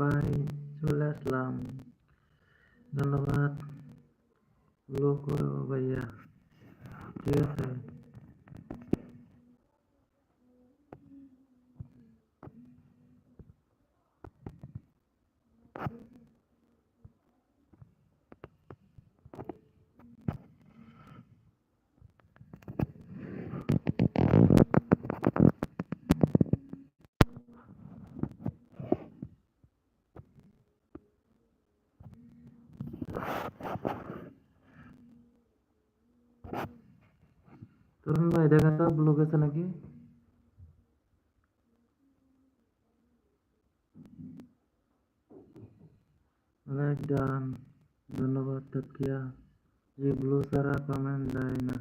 ভাই চলে আসলাম ধন্যবাদ লোক ভাইয়া ঠিক আছে তরুণ ভাই দেখেন তো ব্লক আছে নাকি? লাইক ডান ধন্যবাদ তাকিয়া যে ব্লু ছাড়া কমেন্ট দেয় না।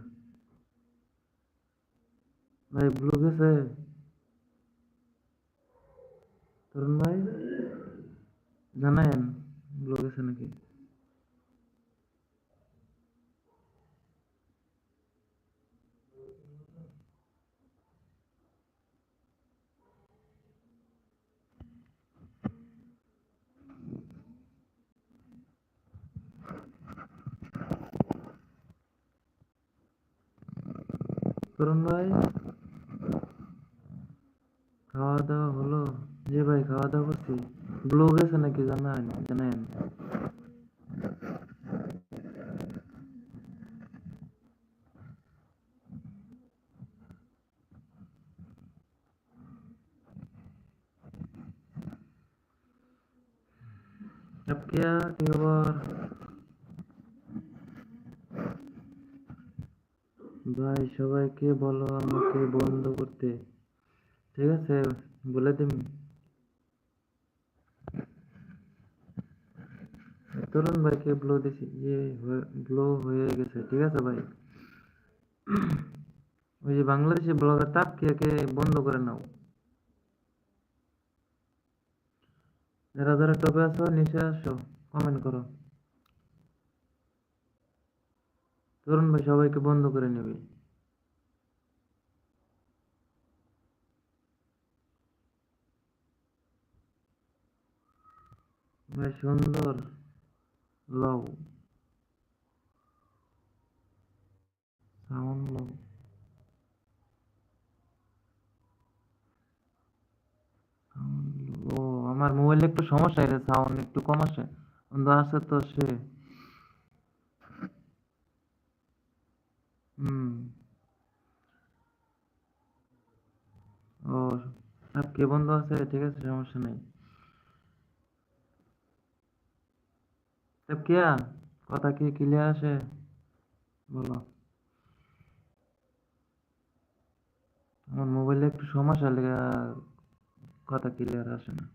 ভাই ব্লু গেছে? তরুণ ভাই? জানায়েন ব্লু গেছে নাকি? তরুণ ভাই খাওয়া দাওয়া হলো জি ভাই খাওয়া দাওয়া করছি ব্লু গেছে নাকি জানান জানেন अब क्या কি ভাই, সবাইকে বলো আমাকে বন্ধ করতে। ঠিক আছে, বলে দিন। তরুণ ভাইকে ব্লো দিছি। ইয়ে ব্লো হয়ে গেছে। ঠিক আছে ভাই। ওই যে বাংলাদেশি ব্লগার তাপকে বন্ধ করে নাও। যারা যারা টপে আছো, নিচে আসো কমেন্ট করো। তরুণ ভাই, সবাইকে বন্ধ করে নেবে। সুন্দর লও। আমার মোবাইলে একটু সমস্যা সাউন্ড একটু কম আসে। আছে তো সে। হুম। কে বন্ধু আছে? ঠিক আছে, সমস্যা নেই। কিয়া কথা কি ক্লিয়ার আসে? বলো। আমার মোবাইলে একটু সমস্যা লেগে কথা ক্লিয়ার আসে না।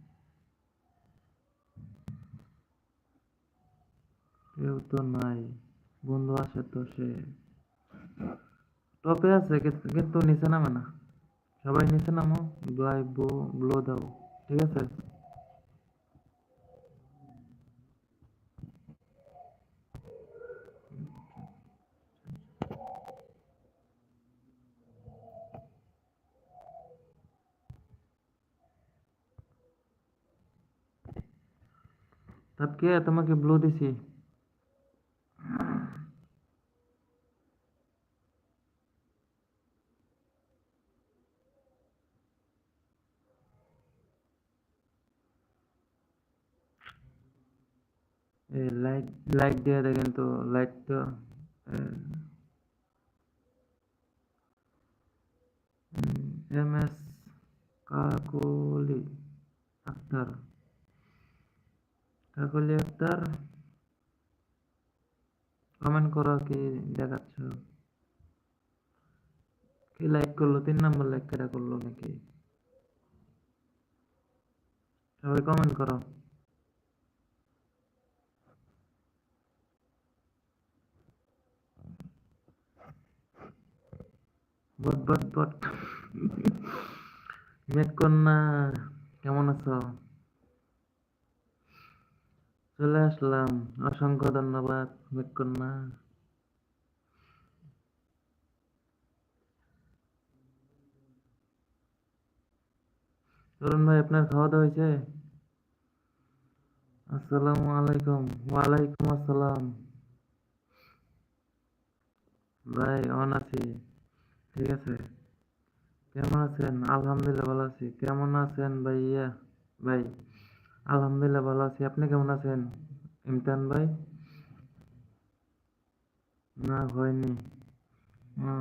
কেউ তো নাই। বন্ধু আছে তো সে। টপে আছে কিন্তু নিচে নামে না সবাই নিচে নামো ব্লাই ব্লো দাও ঠিক আছে तब क्या তোমাকে ব্লু দিছি লাইট লাইট দিয়ে দেখেন তো light M S, Kakoli Akter. Kakoli Akter comment করো কি দেখাচ্ছ। কি লাইক করল? তিন নম্বর লাইক কেটা করল নাকি? সবাই কমেন্ট করো। বট বট বট। মেট কন্যা, কেমন আছো? চলে আসলাম। অসংখ্য ধন্যবাদ মেট কন্যা। তরুণ ভাই, আপনার খাওয়া দাওয়া হয়েছে? আসসালামু আলাইকুম। ওয়ালাইকুম আসসালাম। ভাই, অন আছি। ঠিক আছে? কেমন আছেন? আলহামদুলিল্লাহ ভালো আছি। কেমন আছেন ভাইয়া? ভাই, আলহামদুলিল্লাহ ভালো আছি। আপনি কেমন আছেন? ইমতান ভাই? না, হয়নি। ও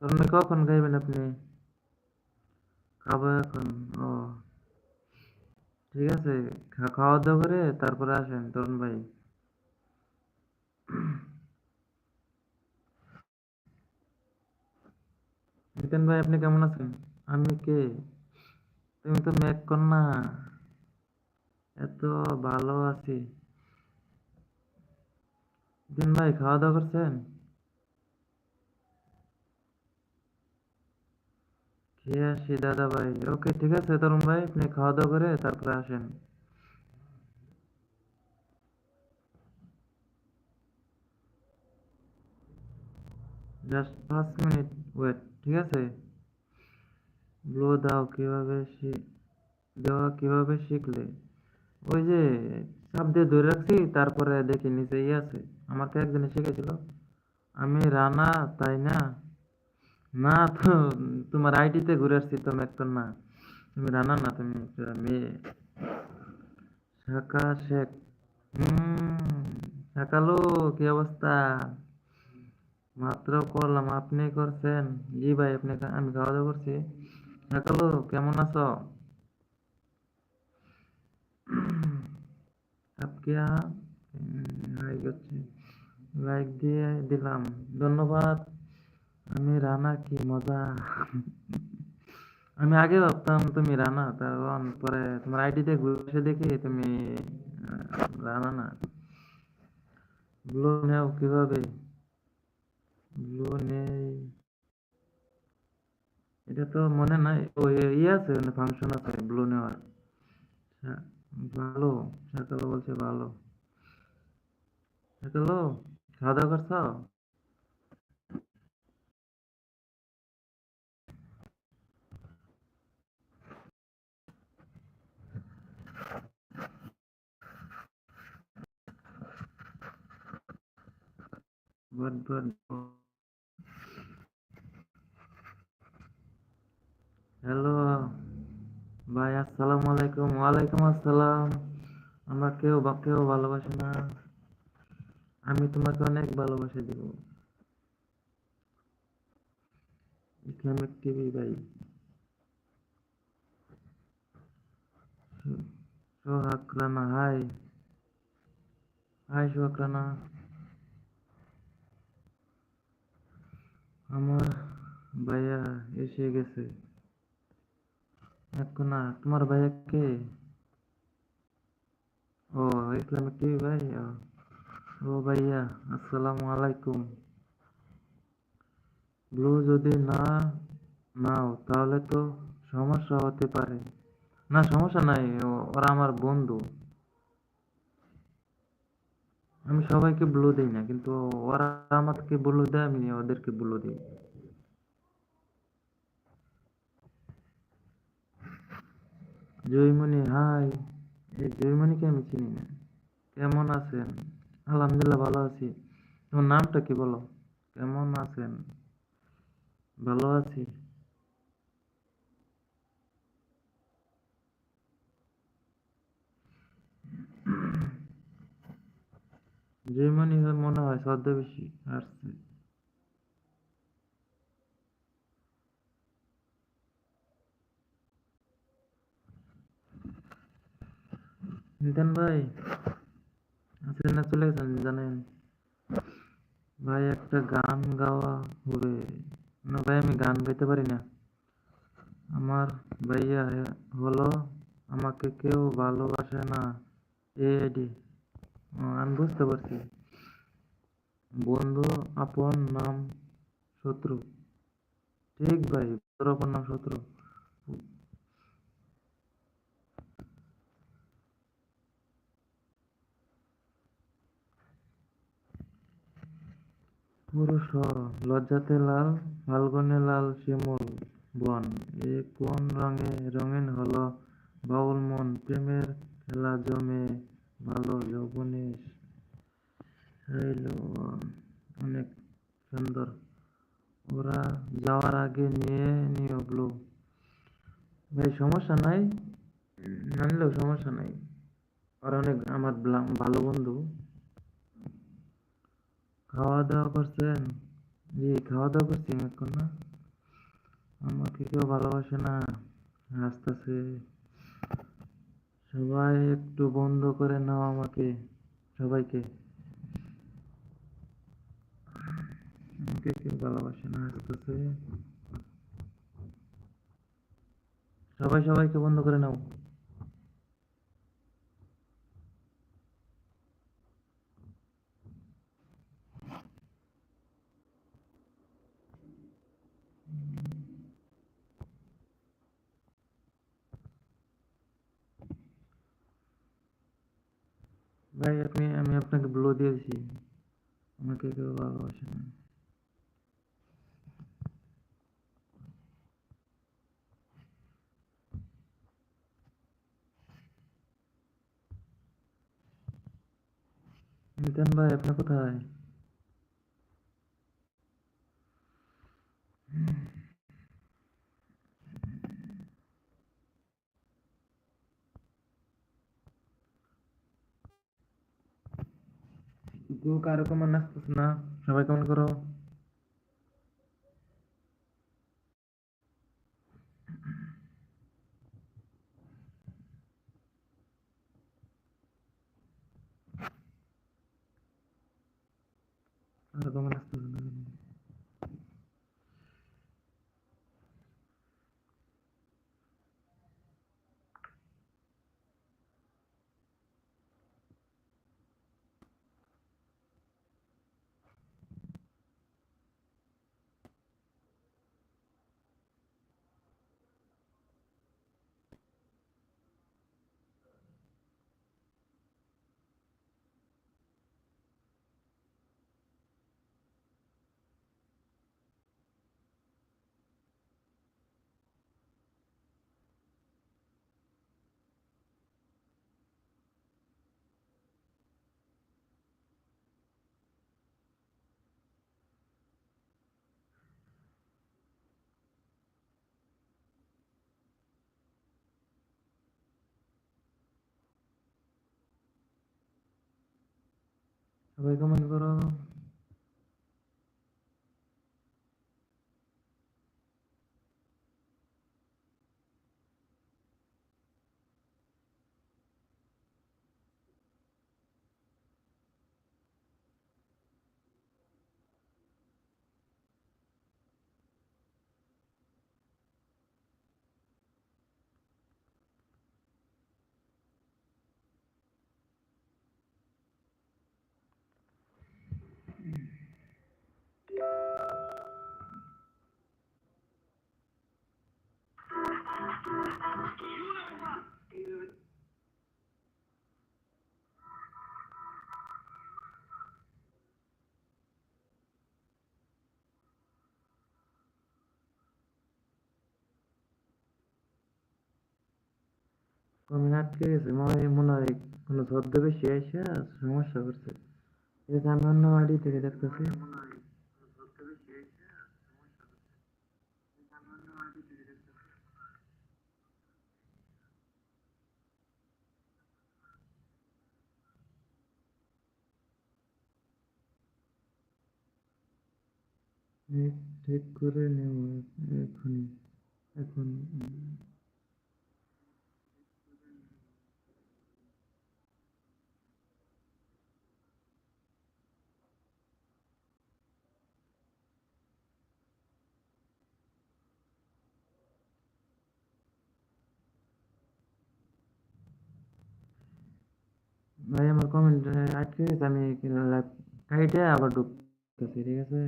তরুণ কখন খাইবেন আপনি? খাব এখন। ও, ঠিক আছে। খাওয়া দাওয়া করে তারপরে আসেন তরুণ ভাই। নিতেন ভাই, আপনি কেমন আছেন? আমি কে? তুমি তো ম্যাক কন্যা। এত ভালো আছি। দিন ভাই, খাওয়া দাওয়া করছেন? খেয়ে আসি দাদা ভাই। ওকে, ঠিক আছে, তরুণ ভাই, আপনি খাওয়া দাওয়া করে তারপরে আসেন। জাস্ট পাঁচ মিনিট ওয়েট ঠিক আছে? ব্লো দাও কীভাবে দেওয়া কীভাবে শিখলে? ওই যে চাপ দিয়ে ধরে রাখছি, তারপরে দেখি নিচে ইয়ে আছে। আমাকে একজনে শিখেছিল। আমি রানা, তাই না? না তো, তোমার আইডিতে ঘুরে আসছি তো মেকটন না। তুমি রানা না, তুমি একটা মেয়ে। শাখা শেখ। হম শাকালো কি অবস্থা? মাত্র করলাম, আপনি করছেন। জি ভাই আপনি আমি খাওয়া দাওয়া করছি। শাকালো কেমন আছো? আপকে লাইক দিয়ে দিলাম। ধন্যবাদ। আমি রানা কি মজা। আমি আগে ভাবতাম তুমি রানা কারণ পরে তোমার আইডি আইডিতে ঘুরে দেখি তুমি রানা না। ব্লু নেও কীভাবে? ব্লু নেই এটা তো মনে নাই ও ইয়ে আছে ফাংশন আছে ব্লু নেওয়ার। হ্যাঁ, ভালো সকালে বলছে ভালো। সকালো খাওয়া দাওয়া করছ? গুড গুড হ্যালো ভাই আসসালামু আলাইকুম। ওয়ালাইকুম আসসালাম। আমার কেউ বা কেউ ভালোবাসে না। আমি তোমাকে অনেক ভালোবাসা দিব। ইসলামিক টিভি ভাই। সোহাগ রানা, হাই। হাই সোহাগ রানা। আমার ভাইয়া এসে গেছে। এখন না তোমার ভাইয়া কে? ও, ইসলামিক টিভি ভাই? ও ভাইয়া, আসসালামু আলাইকুম। ব্লু যদি না নাও, তাহলে তো সমস্যা হতে পারে। না, সমস্যা নাই ওরা আমার বন্ধু। আমি সবাইকে ব্লু দিই না, কিন্তু ওরা আমাকে ব্লু দেয়, আমি ওদেরকে ব্লু দিই। জয়মণি, হাই। এই জয়মণিকে আমি চিনি না। কেমন আছেন? আলহামদুলিল্লাহ ভালো আছি। তোমার নামটা কি বলো? কেমন আছেন? ভালো আছি। জয়মণি মনে হয় ছদ্মবেশী আসছে। নিতেন ভাই, আছেন না চলে গেছেন, জানেন? ভাই, একটা গান গাওয়া হবে। না ভাই, আমি গান গাইতে পারি না। আমার ভাইয়া হলো, আমাকে কেউ ভালোবাসে না। এডি। আমি বুঝতে পারছি। বন্ধু, আপন নাম শত্রু। ঠিক ভাই, তোর আপন নাম শত্রু। পুরুষ লজ্জাতে লাল, ফাল্গুনে লাল, শিমুল, বন। এ কোন রঙে রঙিন হলো? বাউল মন, প্রেমের খেলা জমে ভালো যৌবনের শৈল অনেক সুন্দর। ওরা যাওয়ার আগে নিয়ে নিও ব্লু। ভাই, সমস্যা নাই। না নিলেও সমস্যা নাই। ওরা অনেক আমার ভালো বন্ধু। খাওয়া দাওয়া করছেন? জি খাওয়া দাওয়া করছি এখন না। আমাকে কেউ ভালোবাসে না। হাসতেছে। সবাই একটু বন্ধ করে নাও আমাকে, সবাইকে। আমাকে কেউ ভালোবাসে না, হাসতেছে। সবাই সবাইকে বন্ধ করে নাও। ভাই আপনি আমি আপনাকে ব্লো দিয়েছি আমাকে কেউ ভালোবাসে না মিতান ভাই আপনি কোথায় কেউ কারও কমান আসতেছে না? সবাই কেমন করো কারও কমান আসতেছে না সবাই কেমন করো কমে আটকে গেছে, মনে মনে হয় কোনো এসে সমস্যা করছে। এটা আমি অন্য আইডি থেকে দেখতেছি। ঠিক করে নেব এখন এখন উম, ভাই আমার কমেন্ট আটকে গেছে আমি কাইটে আবার ঢুকতেছি ঠিক আছে?